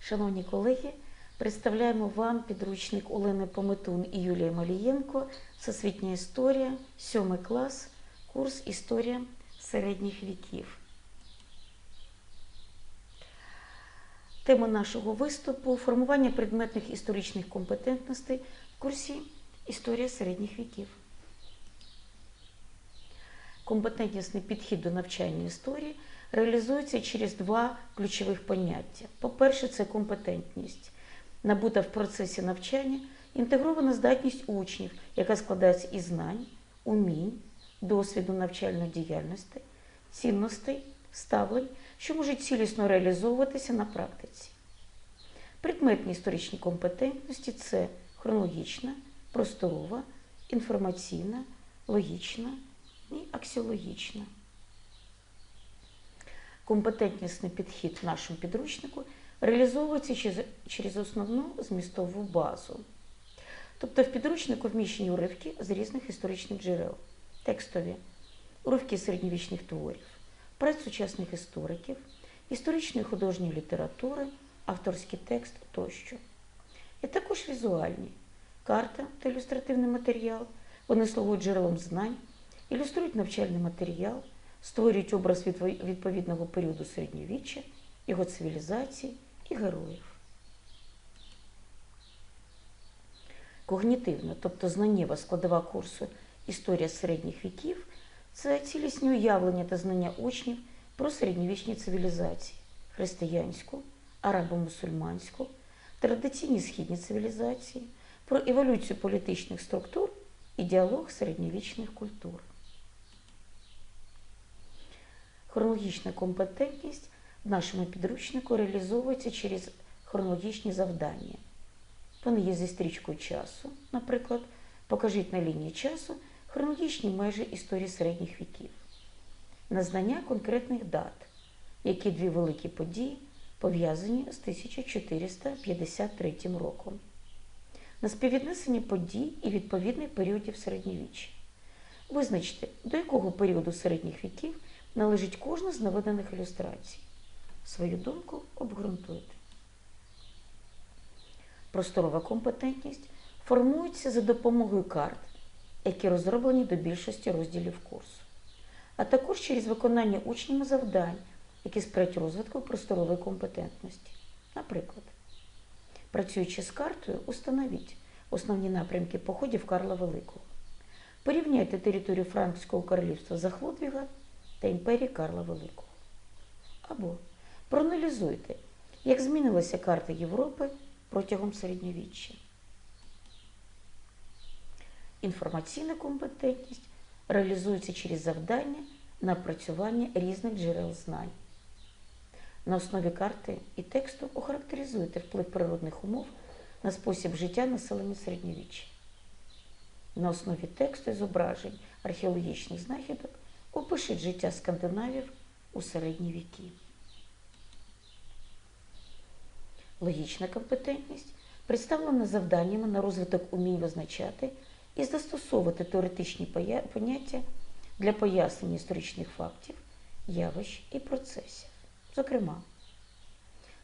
Шановні колеги, представляємо вам підручник Олени Пометун і Юлії Малієнко Всесвітня історія, 7 клас, курс Історія середніх віків. Тема нашого виступу формування предметних історичних компетентностей в курсі Історія середніх віків. Компетентнісний підхід до навчання історії реалізується через два ключових поняття. По-перше, це компетентність, набута в процесі навчання, інтегрована здатність учнів, яка складається із знань, умінь, досвіду навчальної діяльності, цінностей, ставлень, що можуть цілісно реалізовуватися на практиці. Предметні історичні компетентності це хронологічна, просторова, інформаційна, логічна і аксіологічна. Компетентнісний підхід в нашому підручнику реалізовується через- основну змістову базу. Тобто в підручнику вміщені уривки з різних історичних джерел, текстові, уривки середньовічних творів, праць сучасних істориків, історичної художньої літератури, авторський текст тощо. І також візуальні карта та ілюстративний матеріал. Вони слугують джерелом знань, ілюструють навчальний матеріал, створюють образ відповідного періоду середньовіччя, його цивілізації і героїв. Когнітивна, тобто знаннєва складова курсу Історія середніх віків це цілісні уявлення та знання учнів про середньовічні цивілізації християнську, арабо-мусульманську, традиційні східні цивілізації, про еволюцію політичних структур і діалог середньовічних культур. Хронологічна компетентність в нашому підручнику реалізовується через хронологічні завдання. Вони є зі стрічкою часу, наприклад, покажіть на лінії часу хронологічні межі історії середніх віків, на знання конкретних дат, які дві великі події пов'язані з 1453 роком, на співвіднесення подій і відповідних періодів середньовіччя. Визначте, до якого періоду середніх віків належить кожна з наведених ілюстрацій. Свою думку обґрунтуйте. Просторова компетентність формується за допомогою карт, які розроблені до більшості розділів курсу, а також через виконання учнями завдань, які сприяють розвитку просторової компетентності. Наприклад, працюючи з картою, установіть основні напрямки походів Карла Великого. Порівняйте територію Франкського королівства Захлодвіга та імперії Карла Великого. Або проаналізуйте, як змінилася карта Європи протягом середньовіччя. Інформаційна компетентність реалізується через завдання на опрацювання різних джерел знань. На основі карти і тексту охарактеризуйте вплив природних умов на спосіб життя населення середньовіччя. На основі тексту і зображень археологічних знахідок опишіть життя скандинавів у середні віки. Логічна компетентність представлена завданнями на розвиток умінь визначати і застосовувати теоретичні поняття для пояснення історичних фактів, явищ і процесів. Зокрема,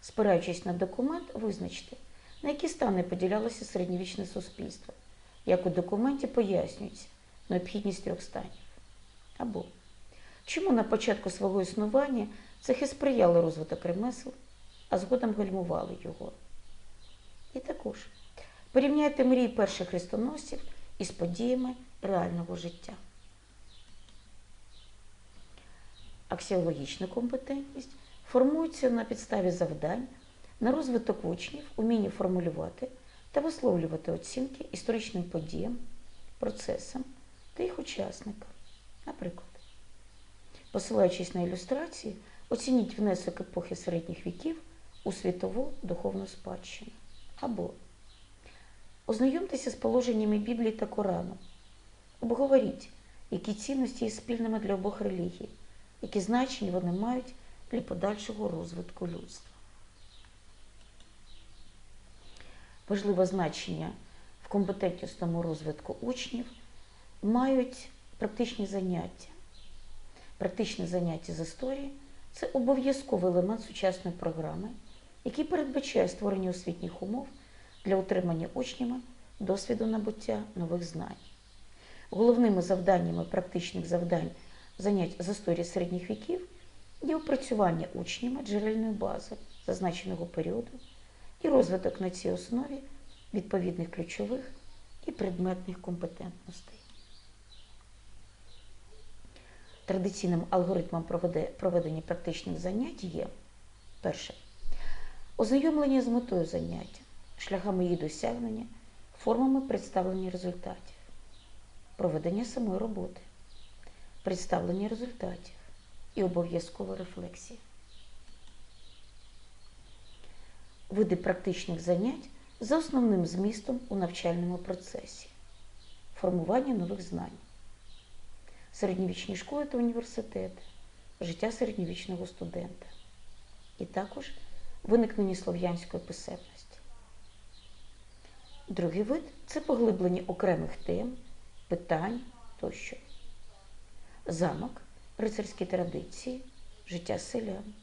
спираючись на документ, визначте, на які стани поділялося середньовічне суспільство, як у документі пояснюється необхідність трьох станів. Або чому на початку свого існування цехи сприяли розвиток ремесел, а згодом гальмували його. І також порівняйте мрії перших хрестоносців із подіями реального життя. Аксіологічна компетентність формується на підставі завдань на розвиток учнів, уміння формулювати та висловлювати оцінки історичним подіям, процесам та їх учасникам. Наприклад, посилаючись на ілюстрації, оцініть внесок епохи середніх віків у світову духовну спадщину. Або ознайомтеся з положеннями Біблії та Корану. Обговоріть, які цінності є спільними для обох релігій, які значення вони мають для подальшого розвитку людства. Важливе значення в компетентнісному розвитку учнів мають практичні заняття. Практичні заняття з історії це обов'язковий елемент сучасної програми, який передбачає створення освітніх умов для отримання учнями досвіду набуття нових знань. Головними завданнями практичних завдань занять з історії середніх віків є опрацювання учнями джерельної бази зазначеного періоду і розвиток на цій основі відповідних ключових і предметних компетентностей. Традиційним алгоритмом проведення практичних занять є перше ознайомлення з метою заняття, шляхами її досягнення, формами представлення результатів, проведення самої роботи, представлення результатів і обов'язкова рефлексія. Види практичних занять за основним змістом у навчальному процесі, формування нових знань, середньовічні школи та університети, життя середньовічного студента, і також виникнення слов'янської писемності. Другий вид це поглиблення окремих тем, питань тощо. Замок, рицарські традиції, життя селян.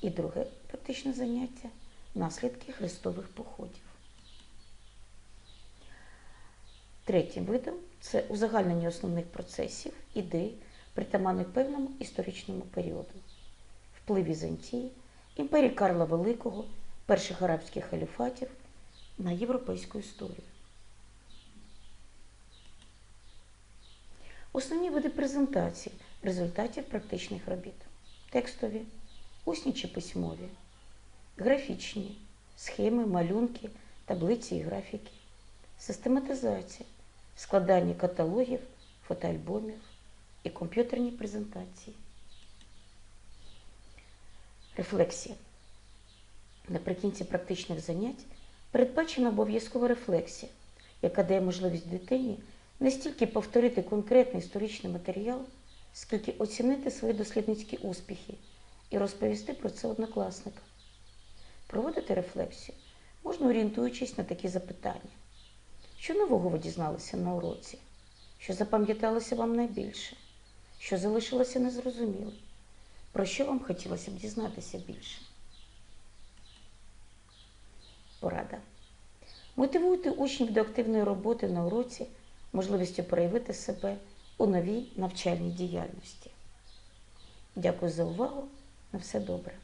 І друге практичне заняття наслідки хрестових походів. Третім видом це узагальнення основних процесів, ідей, притаманних певному історичному періоду, вплив Візантії, імперії Карла Великого, перших арабських халіфатів на європейську історію. Основні види презентації результатів практичних робіт. Текстові, усні чи письмові, графічні, схеми, малюнки, таблиці і графіки, систематизація, складання каталогів, фотоальбомів і комп'ютерні презентації. Рефлексія. Наприкінці практичних занять передбачена обов'язкова рефлексія, яка дає можливість дитині не стільки повторити конкретний історичний матеріал, скільки оцінити свої дослідницькі успіхи і розповісти про це однокласникам. Проводити рефлексію можна орієнтуючись на такі запитання. Що нового ви дізналися на уроці? Що запам'яталося вам найбільше? Що залишилося незрозумілим? Про що вам хотілося б дізнатися більше? Порада. Мотивуйте учнів до активної роботи на уроці можливістю проявити себе у новій навчальній діяльності. Дякую за увагу. На все добре.